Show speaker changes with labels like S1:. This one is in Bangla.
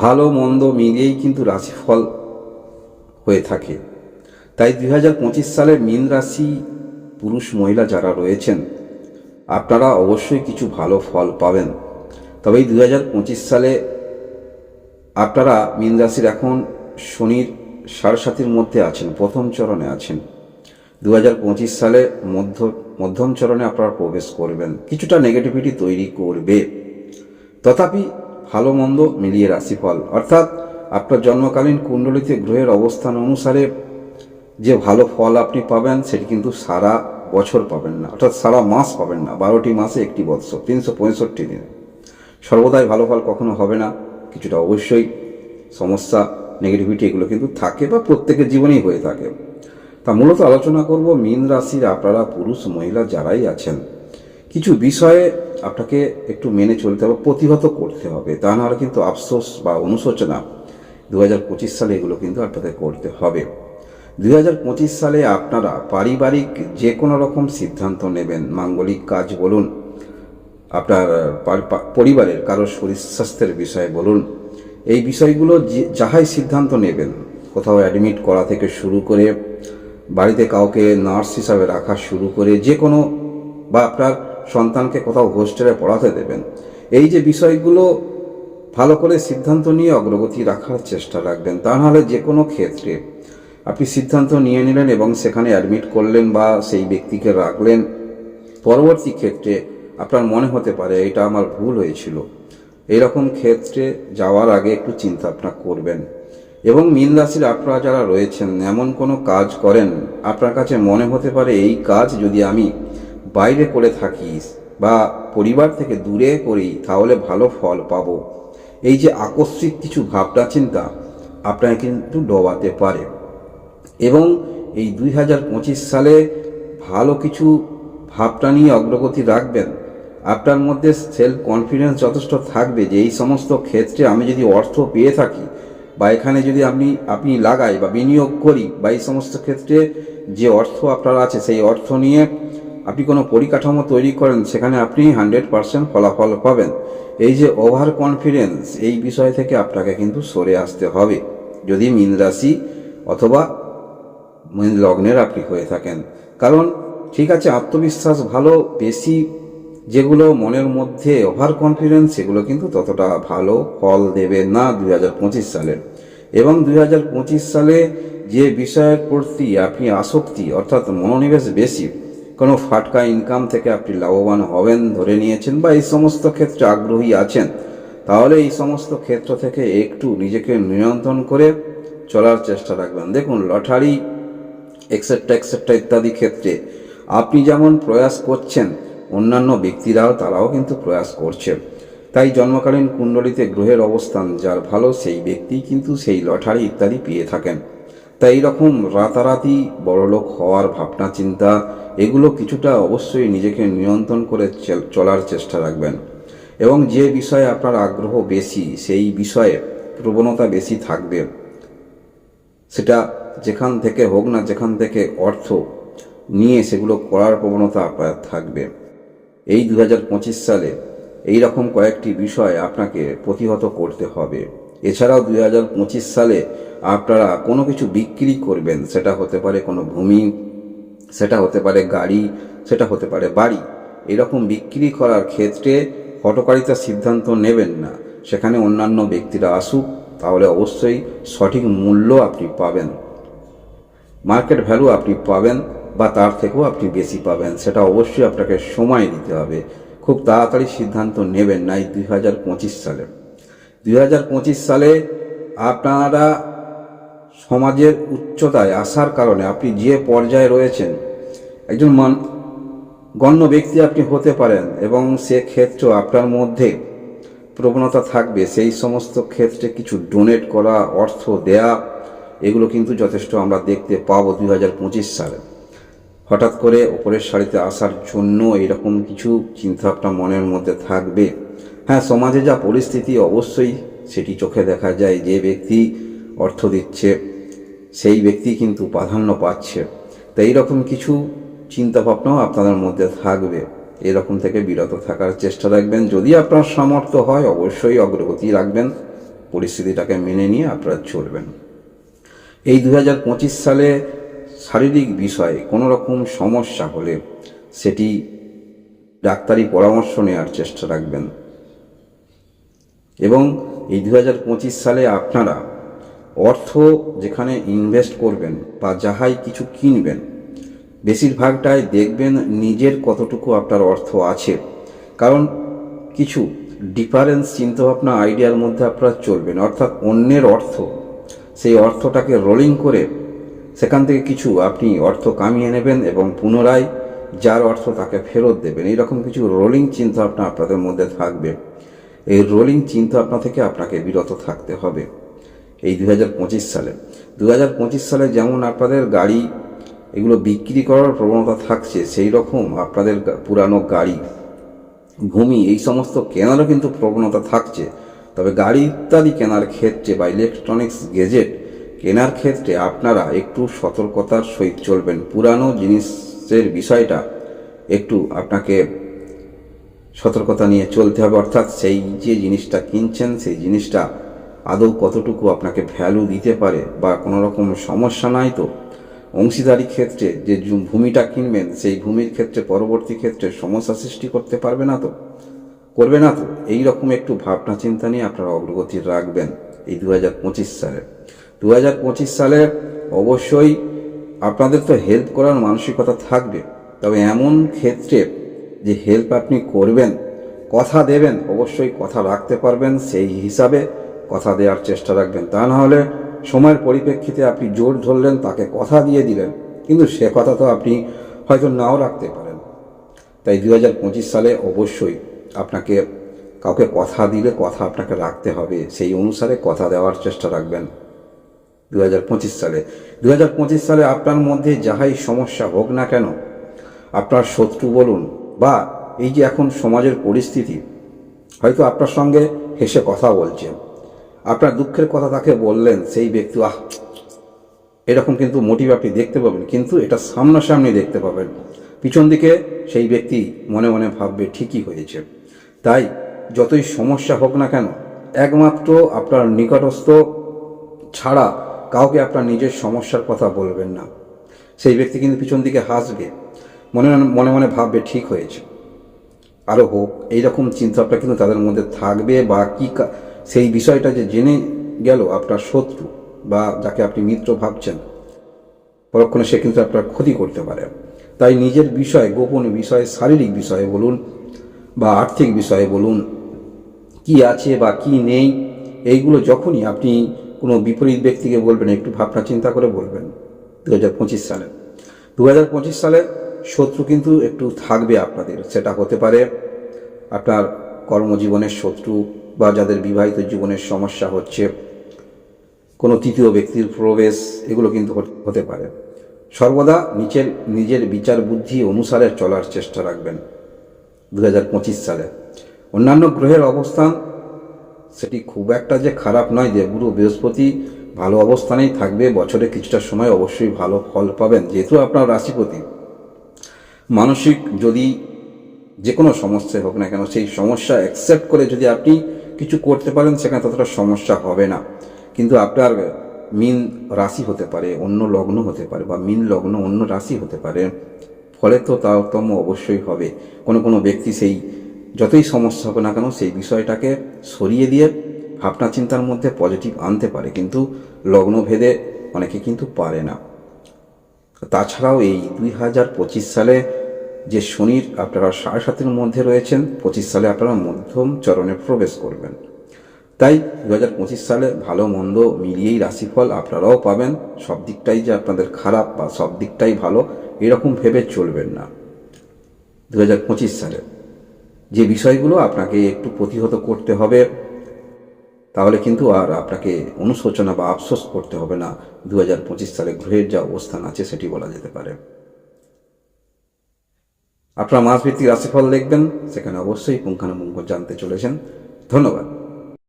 S1: ভালো, মন্দ মিলিয়েই কিন্তু রাশিফল হয়ে থাকে। তাই দুই হাজার পঁচিশ সালে মীন রাশি পুরুষ মহিলা যারা রয়েছেন, আপনারা অবশ্যই কিছু ভালো ফল পাবেন। তবে এই দুই হাজার পঁচিশ সালে আপনারা মীন রাশির এখন শনির সারসাথীর মধ্যে আছেন, প্রথম চরণে আছেন। দু হাজার পঁচিশ সালে মধ্য, মধ্যম চরণে আপনারা প্রবেশ করবেন। কিছুটা নেগেটিভিটি তৈরি করবে। তথাপি ভালো মন্দ মিলিয়ে রাশিফল। অর্থাৎ আপনার জন্মকালীন কুণ্ডলিতে গ্রহের অবস্থান অনুসারে যে ভালো ফল আপনি পাবেন, সেটি কিন্তু সারা বছর পাবেন না। অর্থাৎ সারা মাস পাবেন না। বারোটি মাসে একটি বৎসর, তিনশো পঁয়ষট্টি দিনে। সর্বদাই ভালো ফল কখনো হবে না। কিছুটা অবশ্যই সমস্যা নেগেটিভিটি এগুলো কিন্তু থাকে বা প্রত্যেকের জীবনেই হয়ে থাকে। তা মূলত আলোচনা করব মীন রাশির আপনারা পুরুষ, মহিলা যারাই আছেন। কিছু বিষয়ে আপনাকে একটু মেনে চলতে হবে, প্রতিহত করতে হবে। তা নাহলে কিন্তু আফসোস বা অনুশোচনা দু হাজার পঁচিশ সালে এগুলো কিন্তু আপনাদের করতে হবে। দু হাজার পঁচিশ সালে আপনারা পারিবারিক যে কোনো রকম সিদ্ধান্ত নেবেন। মাঙ্গলিক কাজ বলুন, আপনার পরিবারের কারও শরীর স্বাস্থ্যের বিষয়ে বলুন, এই বিষয়গুলো যাহাই সিদ্ধান্ত নেবেন, কোথাও অ্যাডমিট করা থেকে শুরু করে, বাড়িতে কাউকে নার্স হিসাবে রাখা শুরু করে যে কোনো বা আপনার সন্তানকে কোথাও হোস্টেলে পড়াতে দেবেন। এই যে বিষয়গুলো ভালো করে সিদ্ধান্ত নিয়ে অগ্রগতি রাখার চেষ্টা রাখবেন, তা নাহলে যে কোনো ক্ষেত্রে। আপনি সিদ্ধান্ত নিয়ে নিলেন এবং সেখানে অ্যাডমিট করলেন বা সেই ব্যক্তিকে রাখলেন, পরবর্তী ক্ষেত্রে আপনার মনে হতে পারে এটা আমার ভুল হয়েছিল। এরকম ক্ষেত্রে যাওয়ার আগে একটু চিন্তা ভাবনা করবেন। এবং মীন রাশির আপনারা যারা রয়েছেন, এমন কোনো কাজ করেন, আপনার কাছে মনে হতে পারে এই কাজ যদি আমি বাইরে করে থাকিস বা পরিবার থেকে দূরে করি, তাহলে ভালো ফল পাবো। এই যে আকস্মিক কিছু ভাবনা চিন্তা আপনাকে কিন্তু ডোবাতে পারে। এবং এই দুই হাজার পঁচিশ সালে ভালো কিছু ভাবটা নিয়ে অগ্রগতি রাখবেন। আপনার মধ্যে সেলফ কনফিডেন্স যথেষ্ট থাকবে যে এই সমস্ত ক্ষেত্রে আমি যদি অর্থ পেয়ে থাকি বা এখানে যদি আপনি আপনি লাগাই বা বিনিয়োগ করি বা এই সমস্ত ক্ষেত্রে যে অর্থ আপনার আছে, সেই অর্থ নিয়ে আপনি কোনো পরিকাঠামো তৈরি করেন, সেখানে আপনি হান্ড্রেড পারসেন্ট ফলাফল পাবেন। এই যে ওভার কনফিডেন্স এই বিষয় থেকে আপনাকে কিন্তু সরে আসতে হবে। যদি মীন রাশি অথবা মীন লগ্নের আপনি হয়ে থাকেন। কারণ ঠিক আছে, আত্মবিশ্বাস ভালো, বেশি যেগুলো মনের মধ্যে ওভার কনফিডেন্স সেগুলো কিন্তু ততটা ভালো ফল দেবে না দুই হাজার পঁচিশ সালে এবং দুই হাজার পঁচিশ সালে যে বিষয়ের প্রতি আপনি আসক্তি, অর্থাৎ মনোনিবেশ বেশি কোনো ফাটকা ইনকাম থেকে আপনি লাভবান হবেন ধরে নিয়েছেন বা এই সমস্ত ক্ষেত্রে আগ্রহী আছেন, তাহলে এই সমস্ত ক্ষেত্র থেকে একটু নিজেকে নিয়ন্ত্রণ করে চলার চেষ্টা রাখবেন। দেখুন, লটারি এক্সেট্রা এক্সেট্রা ইত্যাদি ক্ষেত্রে আপনি যেমন প্রয়াস করছেন, অন্যান্য ব্যক্তিরাও তারাও কিন্তু প্রয়াস করছে। তাই জন্মকালীন কুণ্ডলিতে গ্রহের অবস্থান যার ভালো, সেই ব্যক্তি কিন্তু সেই লটারি ইত্যাদি পেয়ে থাকেন। তাই এইরকম রাতারাতি বড়লোক হওয়ার ভাবনা, চিন্তা, এগুলো কিছুটা অবশ্যই নিজেকে নিয়ন্ত্রণ করে চলার চেষ্টা রাখবেন। এবং যে বিষয়ে আপনার আগ্রহ বেশি, সেই বিষয়ে প্রবণতা বেশি থাকবে। সেটা যেখান থেকে হোক না যেখান থেকে অর্থ নিয়ে সেগুলো করার প্রবণতা আপনার থাকবে। এই দু হাজার পঁচিশ সালে এই রকম কয়েকটি বিষয় আপনাকে প্রতিহত করতে হবে। এছাড়াও দুই হাজার পঁচিশ সালে আপনারা কোনো কিছু বিক্রি করবেন, সেটা হতে পারে কোনো ভূমি, সেটা হতে পারে গাড়ি, সেটা হতে পারে বাড়ি, এরকম বিক্রি করার ক্ষেত্রে হটকারিতার সিদ্ধান্ত নেবেন না। সেখানে অন্যান্য ব্যক্তিরা আসুক, তাহলে অবশ্যই সঠিক মূল্য আপনি পাবেন, মার্কেট ভ্যালু আপনি পাবেন বা তার থেকেও আপনি বেশি পাবেন, সেটা অবশ্যই আপনাকে সময় দিতে হবে। খুব তাড়াতাড়ি সিদ্ধান্ত নেবেন না এই দুই হাজার পঁচিশ সালে। দুই হাজার পঁচিশ সালে আপনারা সমাজের উচ্চতায় আসার কারণে আপনি যে পর্যায়ে রয়েছেন, একজন মান, গণ্য ব্যক্তি আপনি হতে পারেন এবং সে ক্ষেত্র আপনার মধ্যে প্রবণতা থাকবে। সেই সমস্ত ক্ষেত্রে কিছু ডোনেট করা, অর্থ দেয়া, এগুলো কিন্তু যথেষ্ট আমরা দেখতে পাবো দুই হাজার পঁচিশ সালে। হঠাৎ করে ওপরের সারিতে আসার জন্য এরকম কিছু চিন্তাভাবনা মনের মধ্যে থাকবে। হ্যাঁ সমাজে যা পরিস্থিতি অবশ্যই সেটি চোখে দেখা যায়। যে ব্যক্তি অর্থ দিচ্ছে, সেই ব্যক্তি কিন্তু প্রাধান্য পাচ্ছে। তো এইরকম কিছু চিন্তাভাবনাও আপনাদের মধ্যে থাকবে। এরকম থেকে বিরত থাকার চেষ্টা রাখবেন। যদি আপনার সামর্থ্য হয়, অবশ্যই অগ্রগতি রাখবেন। পরিস্থিতিটাকে মেনে নিয়ে আপনারা চলবেন। এই দু হাজার পঁচিশ সালে শারীরিক বিষয়ে কোনো রকম সমস্যা হলে সেটি ডাক্তারি পরামর্শ নেওয়ার চেষ্টা রাখবেন। এবং এই দু হাজার পঁচিশ সালে আপনারা অর্থ যেখানে ইনভেস্ট করবেন বা যাহাই কিছু কিনবেন, বেশিরভাগটাই দেখবেন নিজের কতটুকু আপনার অর্থ আছে। কারণ কিছু ডিফারেন্স চিন্তাভাবনা আইডিয়ার মধ্যে আপনারা চলবেন, অর্থাৎ অন্যের অর্থ, সেই অর্থটাকে রোলিং করে সেখান থেকে কিছু আপনি অর্থ কামিয়ে নেবেন এবং পুনরায় যার অর্থ তাকে ফেরত দেবেন। এইরকম কিছু রোলিং চিন্তাভাবনা আপনাদের মধ্যে থাকবে। এই রোলিং চিন্তা চিন্তাভাবনা থেকে আপনাকে বিরত থাকতে হবে। এই দু হাজার পঁচিশ সালে। দু হাজার পঁচিশ সালে যেমন আপনাদের গাড়ি এগুলো বিক্রি করার প্রবণতা থাকছে, সেই রকম আপনাদের পুরানো গাড়ি, ভূমি, এই সমস্ত কেনারও কিন্তু প্রবণতা থাকছে। তবে গাড়ি ইত্যাদি কেনার ক্ষেত্রে বা ইলেকট্রনিক্স গেজেট কেনার ক্ষেত্রে আপনারা একটু সতর্কতার সহিত চলবেন। পুরানো জিনিসের বিষয়টা একটু আপনাকে সতর্কতা নিয়ে চলতে হবে। অর্থাৎ সেই যে জিনিসটা কিনছেন, সেই জিনিসটা আদৌ কতটুকু আপনাকে ভ্যালু দিতে পারে বা কোনো রকম সমস্যা নাই তো? অংশীদারি ক্ষেত্রে যে ভূমিটা কিনবেন, সেই ভূমির ক্ষেত্রে, পরবর্তী ক্ষেত্রে সমস্যা সৃষ্টি করতে পারবে না তো? করবে না তো? এই রকম একটু ভাবনা চিন্তা নিয়ে আপনারা অগ্রগতি রাখবেন এই দু হাজার পঁচিশ সালে। দু হাজার পঁচিশ সালে অবশ্যই আপনাদের তো হেল্প করার মানসিকতা থাকবে। তবে এমন ক্ষেত্রে যে হেল্প আপনি করবেন, কথা দেবেন, অবশ্যই কথা রাখতে পারবেন, সেই হিসাবে কথা দেওয়ার চেষ্টা রাখবেন। তা না হলে সময়ের পরিপ্রেক্ষিতে আপনি জোর ধরলেন, তাকে কথা দিয়ে দিলেন, কিন্তু সে কথা তো আপনি হয়তো নাও রাখতে পারেন। তাই দু হাজার পঁচিশ সালে অবশ্যই আপনাকে কাউকে কথা দিলে কথা আপনাকে রাখতে হবে, সেই অনুসারে কথা দেওয়ার চেষ্টা রাখবেন। দু হাজার পঁচিশ সালে দু হাজার পঁচিশ সালে আপনার মধ্যে যাহাই সমস্যা হোক না কেন, আপনার শত্রু বলুন বা এই যে এখন সমাজের পরিস্থিতি, হয়তো আপনার সঙ্গে হেসে কথা বলছে। আপনার দুঃখের কথা তাকে বললেন, সেই ব্যক্তি, আহ, এরকম কিন্তু মোটিভ আপনি দেখতে পাবেন, কিন্তু এটা সামনাসামনি দেখতে পাবেন। পিছন দিকে সেই ব্যক্তি মনে মনে ভাববে, ঠিকই হয়েছে। তাই যতই সমস্যা হোক না কেন, একমাত্র আপনার নিকটস্থ ছাড়া কাউকে আপনার নিজের সমস্যার কথা বলবেন না। সেই ব্যক্তি কিন্তু পিছন দিকে হাসবে। মনে মনে মনে ভাববে, ঠিক হয়েছে। আরও হোক, এইরকম চিন্তাটা কিন্তু তাদের মধ্যে থাকবে বা কী সেই বিষয়টা যে জেনে গেল আপনার শত্রু বা যাকে আপনি মিত্র ভাবছেন, পরক্ষণে সে কিন্তু আপনার ক্ষতি করতে পারে। তাই নিজের বিষয়, গোপন বিষয়ে, শারীরিক বিষয়ে বলুন বা আর্থিক বিষয়ে বলুন, কি আছে বা কি নেই, এইগুলো যখনই আপনি কোনো বিপরীত ব্যক্তিকে বলবেন, একটু ভাবনা চিন্তা করে বলবেন। দু হাজার পঁচিশ সালে। দু হাজার পঁচিশ সালে শত্রু কিন্তু একটু থাকবে আপনাদের। সেটা হতে পারে আপনার কর্মজীবনের শত্রু বা যাদের বিবাহিত জীবনের সমস্যা হচ্ছে, কোনো তৃতীয় ব্যক্তির প্রবেশ, এগুলো কিন্তু হতে- পারে। সর্বদা নিচের নিজের বিচার বুদ্ধি অনুসারে চলার চেষ্টা রাখবেন দু হাজার পঁচিশ সালে। অন্যান্য গ্রহের অবস্থান, সেটি খুব একটা যে খারাপ নয় দেবগুরু বৃহস্পতি ভালো অবস্থানেই থাকবে, বছরে কিছুটা সময় অবশ্যই ভালো ফল পাবেন, যেহেতু আপনার রাশিপতি। মানসিক যদি যে কোনো সমস্যায় হোক না কেন, সেই সমস্যা অ্যাকসেপ্ট করে যদি আপনি কিছু করতে পারেন, সেখানে ততটা সমস্যা হবে না। কিন্তু আপনার মিন রাশি হতে পারে, অন্য লগ্ন হতে পারে বা মিন লগ্ন অন্য রাশি হতে পারে, ফলে তো তারতম্য অবশ্যই হবে। কোনো কোনো ব্যক্তি সেই যতই সমস্যা হবে না কেন, সেই বিষয়টাকে সরিয়ে দিয়ে ভাবনা চিন্তার মধ্যে পজিটিভ আনতে পারে, কিন্তু লগ্নভেদে অনেকে কিন্তু পারে না। তাছাড়াও এই দুই হাজার পঁচিশ সালে যে শনির আপনারা সাড়ে সাতের মধ্যে রয়েছেন, পঁচিশ সালে আপনারা মধ্যম চরণে প্রবেশ করবেন। তাই দু হাজার পঁচিশ সালে ভালো মন্দ মিলিয়েই রাশিফল আপনারাও পাবেন। সব দিকটাই যে আপনাদের খারাপ বা সব দিকটাই ভালো, এরকম ভেবে চলবেন না। দু হাজার পঁচিশ সালে যে বিষয়গুলো আপনাকে একটু প্রতিহত করতে হবে তাহলে কিন্তু আর আপনাকে অনুশোচনা বা আফসোস করতে হবে না। দু হাজার পঁচিশ সালে গ্রহের যা অবস্থান আছে সেটি বলা যেতে পারে। আপনারা মাসভিত্তিক রাশিফল দেখবেন, সেখানে অবশ্যই পুঙ্খানুপুঙ্খ জানতে চলেছেন। ধন্যবাদ।